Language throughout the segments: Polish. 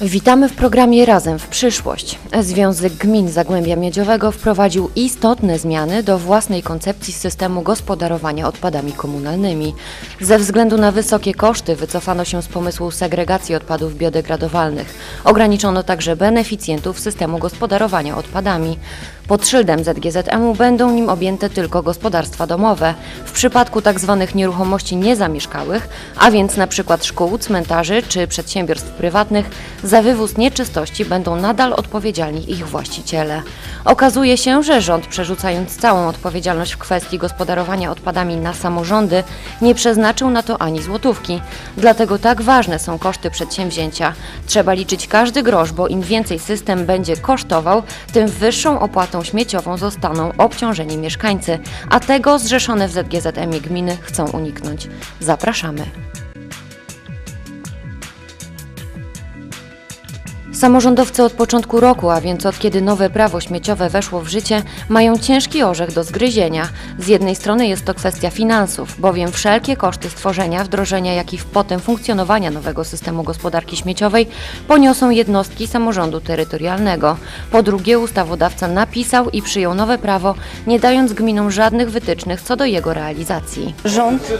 Witamy w programie Razem w przyszłość. Związek Gmin Zagłębia Miedziowego wprowadził istotne zmiany do własnej koncepcji systemu gospodarowania odpadami komunalnymi. Ze względu na wysokie koszty wycofano się z pomysłu segregacji odpadów biodegradowalnych. Ograniczono także beneficjentów systemu gospodarowania odpadami. Pod szyldem ZGZM-u będą nim objęte tylko gospodarstwa domowe. W przypadku tzw. nieruchomości niezamieszkałych, a więc przykład szkół, cmentarzy czy przedsiębiorstw prywatnych, za wywóz nieczystości będą nadal odpowiedzialni ich właściciele. Okazuje się, że rząd przerzucając całą odpowiedzialność w kwestii gospodarowania odpadami na samorządy, nie przeznaczył na to ani złotówki. Dlatego tak ważne są koszty przedsięwzięcia. Trzeba liczyć każdy grosz, bo im więcej system będzie kosztował, tym wyższą opłatą śmieciową zostaną obciążeni mieszkańcy, a tego zrzeszone w ZGZM-ie gminy chcą uniknąć. Zapraszamy. Samorządowcy od początku roku, a więc od kiedy nowe prawo śmieciowe weszło w życie, mają ciężki orzech do zgryzienia. Z jednej strony jest to kwestia finansów, bowiem wszelkie koszty stworzenia, wdrożenia, jak i potem funkcjonowania nowego systemu gospodarki śmieciowej poniosą jednostki samorządu terytorialnego. Po drugie, ustawodawca napisał i przyjął nowe prawo, nie dając gminom żadnych wytycznych co do jego realizacji. Rząd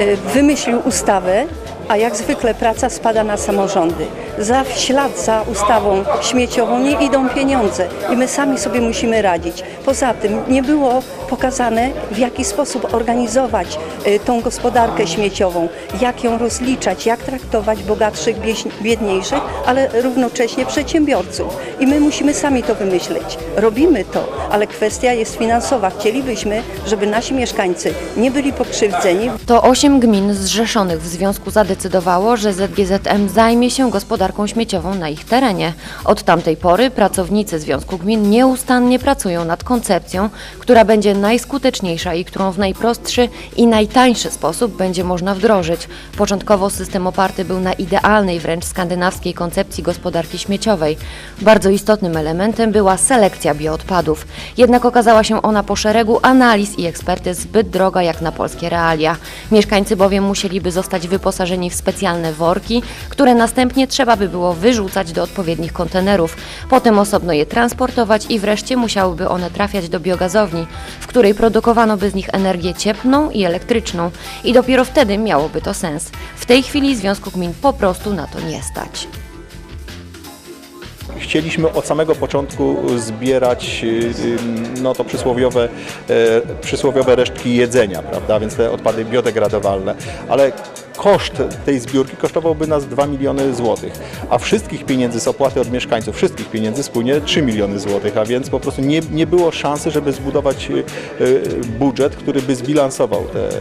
y, wymyślił ustawę, a jak zwykle praca spada na samorządy. Za w ślad za ustawą śmieciową nie idą pieniądze i my sami sobie musimy radzić. Poza tym nie było pokazane, w jaki sposób organizować y, tą gospodarkę śmieciową, jak ją rozliczać, jak traktować bogatszych, biedniejszych, ale równocześnie przedsiębiorców. I my musimy sami to wymyśleć. Robimy to, ale kwestia jest finansowa. Chcielibyśmy, żeby nasi mieszkańcy nie byli pokrzywdzeni, To osiem gmin zrzeszonych w związku zadecydowało, że ZGZM zajmie się gospodarką śmieciową na ich terenie. Od tamtej pory pracownicy Związku Gmin nieustannie pracują nad koncepcją, która będzie najskuteczniejsza i którą w najprostszy i najtańszy sposób będzie można wdrożyć. Początkowo system oparty był na idealnej wręcz skandynawskiej koncepcji gospodarki śmieciowej. Bardzo istotnym elementem była selekcja bioodpadów. Jednak okazała się ona po szeregu analiz i ekspertyz zbyt droga jak na polskie realia. Mieszkańcy bowiem musieliby zostać wyposażeni w specjalne worki, które następnie trzeba by było wyrzucać do odpowiednich kontenerów, potem osobno je transportować i wreszcie musiałyby one trafiać do biogazowni, w której produkowano by z nich energię cieplną i elektryczną i dopiero wtedy miałoby to sens. W tej chwili Związku Gmin po prostu na to nie stać. Chcieliśmy od samego początku zbierać y, y, no to przysłowiowe, e, przysłowiowe resztki jedzenia, prawda, więc te odpady biodegradowalne, ale koszt tej zbiórki kosztowałby nas 2 miliony złotych, a wszystkich pieniędzy z opłaty od mieszkańców, wszystkich pieniędzy spłynie 3 miliony złotych, a więc po prostu nie, nie było szansy, żeby zbudować y, y, budżet, który by zbilansował te e,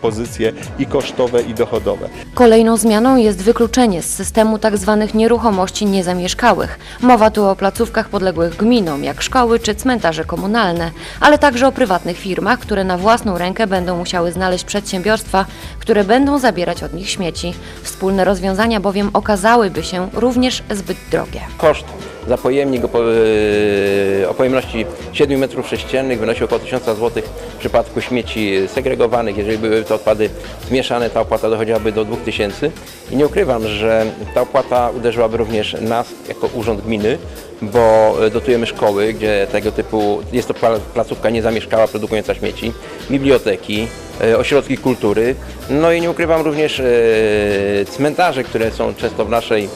pozycje i kosztowe i dochodowe. Kolejną zmianą jest wykluczenie z systemu tzw. nieruchomości niezamieszkałych. Mowa tu o placówkach podległych gminom, jak szkoły czy cmentarze komunalne, ale także o prywatnych firmach, które na własną rękę będą musiały znaleźć przedsiębiorstwa, które będą zabierać od nich śmieci. Wspólne rozwiązania bowiem okazałyby się również zbyt drogie. Koszt za pojemnik o, e, pojemności 7 m3 wynosi około 1000 zł w przypadku śmieci segregowanych. Jeżeli były to odpady zmieszane, ta opłata dochodziłaby do 2000 i nie ukrywam, że ta opłata uderzyłaby również nas jako urząd gminy, bo e, dotujemy szkoły, gdzie tego typu jest to pla- placówka niezamieszkała produkująca śmieci, biblioteki, e, ośrodki kultury, no i nie ukrywam również cmentarze, które są często w naszej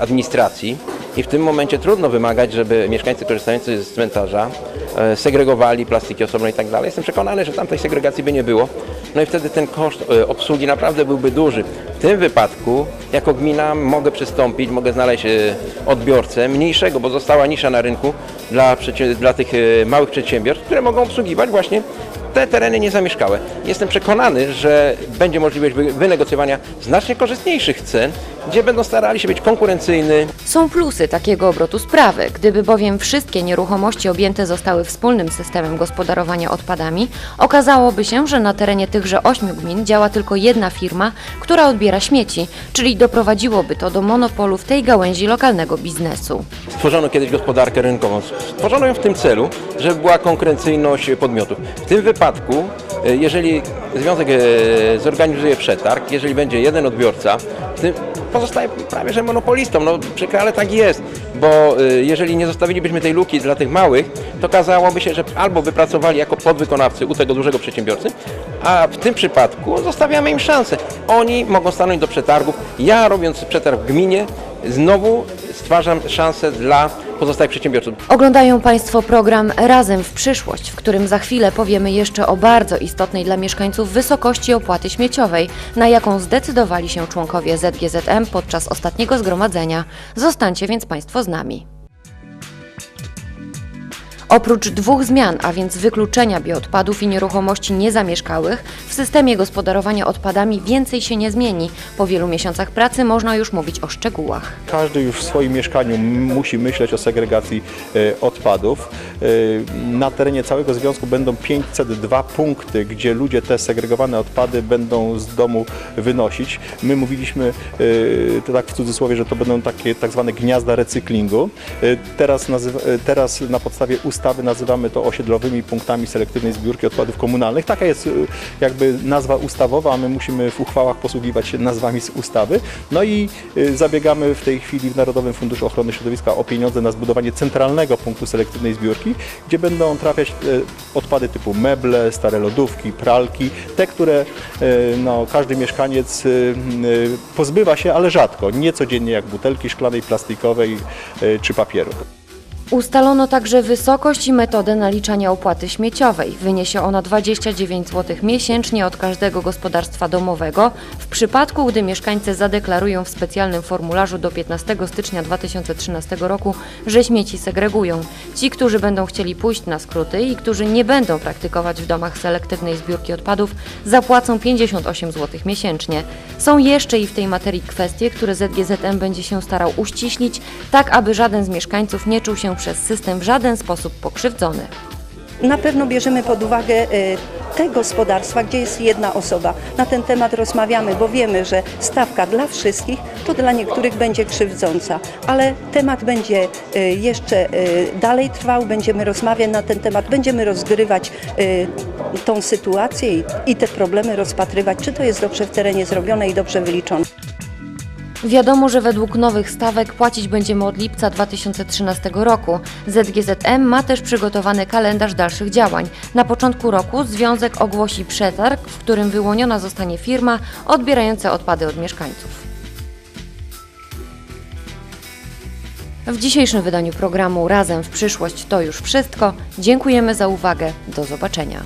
administracji i w tym momencie trudno wymagać, żeby mieszkańcy korzystający z cmentarza e, segregowali plastiki osobno i tak dalej. Jestem przekonany, że tam tej segregacji by nie było. No i wtedy ten koszt e, obsługi naprawdę byłby duży. W tym wypadku jako gmina mogę przystąpić, mogę znaleźć e, odbiorcę mniejszego, bo została nisza na rynku dla, dla tych e, małych przedsiębiorstw, które mogą obsługiwać właśnie te tereny niezamieszkałe. Jestem przekonany, że będzie możliwość wy- wynegocjowania znacznie korzystniejszych cen, gdzie będą starali się być konkurencyjny, Są plusy takiego obrotu sprawy. Gdyby bowiem wszystkie nieruchomości objęte zostały wspólnym systemem gospodarowania odpadami, okazałoby się, że na terenie tychże ośmiu gmin działa tylko jedna firma, która odbiera śmieci, czyli doprowadziłoby to do monopolu w tej gałęzi lokalnego biznesu. Stworzono kiedyś gospodarkę rynkową. Stworzono ją w tym celu, żeby była konkurencyjność podmiotów. W tym wypadku, e, jeżeli związek e, zorganizuje przetarg, jeżeli będzie jeden odbiorca, w tym pozostaje prawie że monopolistą. No przykro, ale tak jest, bo y, jeżeli nie zostawilibyśmy tej luki dla tych małych, to okazałoby się, że albo by pracowali jako podwykonawcy u tego dużego przedsiębiorcy, a w tym przypadku zostawiamy im szansę. Oni mogą stanąć do przetargów. Ja robiąc przetarg w gminie, znowu stwarzam szansę dla pozostałych przedsiębiorców. Oglądają Państwo program Razem w przyszłość, w którym za chwilę powiemy jeszcze o bardzo istotnej dla mieszkańców wysokości opłaty śmieciowej, na jaką zdecydowali się członkowie ZGZM podczas ostatniego zgromadzenia. Zostańcie więc Państwo z nami. Oprócz dwóch zmian, a więc wykluczenia bioodpadów i nieruchomości niezamieszkałych, w systemie gospodarowania odpadami więcej się nie zmieni. Po wielu miesiącach pracy można już mówić o szczegółach. Każdy już w swoim mieszkaniu musi myśleć o segregacji e, odpadów. E, Na terenie całego związku będą 502 punkty, gdzie ludzie te segregowane odpady będą z domu wynosić. My mówiliśmy, e, to tak w cudzysłowie, że to będą takie tak zwane gniazda recyklingu. Teraz, teraz na podstawie ustawy nazywamy to osiedlowymi punktami selektywnej zbiórki odpadów komunalnych. Taka jest e, jakby nazwa ustawowa, a my musimy w uchwałach posługiwać się nazwami z ustawy. No i y, zabiegamy w tej chwili w Narodowym Funduszu Ochrony Środowiska o pieniądze na zbudowanie centralnego punktu selektywnej zbiórki, gdzie będą trafiać y, odpady typu meble, stare lodówki, pralki, te, które y, no, każdy mieszkaniec y, y, pozbywa się, ale rzadko, nie codziennie jak butelki szklanej, plastikowej y, czy papieru. Ustalono także wysokość i metodę naliczania opłaty śmieciowej. Wyniesie ona 29 zł miesięcznie od każdego gospodarstwa domowego, w przypadku gdy mieszkańcy zadeklarują w specjalnym formularzu do 15 stycznia 2013 roku, że śmieci segregują. Ci, którzy będą chcieli pójść na skróty i którzy nie będą praktykować w domach selektywnej zbiórki odpadów, zapłacą 58 zł miesięcznie. Są jeszcze i w tej materii kwestie, które ZGZM będzie się starał uściślić, tak aby żaden z mieszkańców nie czuł się przez system w żaden sposób pokrzywdzony. Na pewno bierzemy pod uwagę e, te gospodarstwa, gdzie jest jedna osoba. Na ten temat rozmawiamy, bo wiemy, że stawka dla wszystkich to dla niektórych będzie krzywdząca, ale temat będzie e, jeszcze e, dalej trwał, będziemy rozmawiać na ten temat, będziemy rozgrywać tą sytuację i te problemy rozpatrywać, czy to jest dobrze w terenie zrobione i dobrze wyliczone. Wiadomo, że według nowych stawek płacić będziemy od lipca 2013 roku. ZGZM ma też przygotowany kalendarz dalszych działań. Na początku roku związek ogłosi przetarg, w którym wyłoniona zostanie firma odbierająca odpady od mieszkańców. W dzisiejszym wydaniu programu Razem w przyszłość to już wszystko. Dziękujemy za uwagę. Do zobaczenia.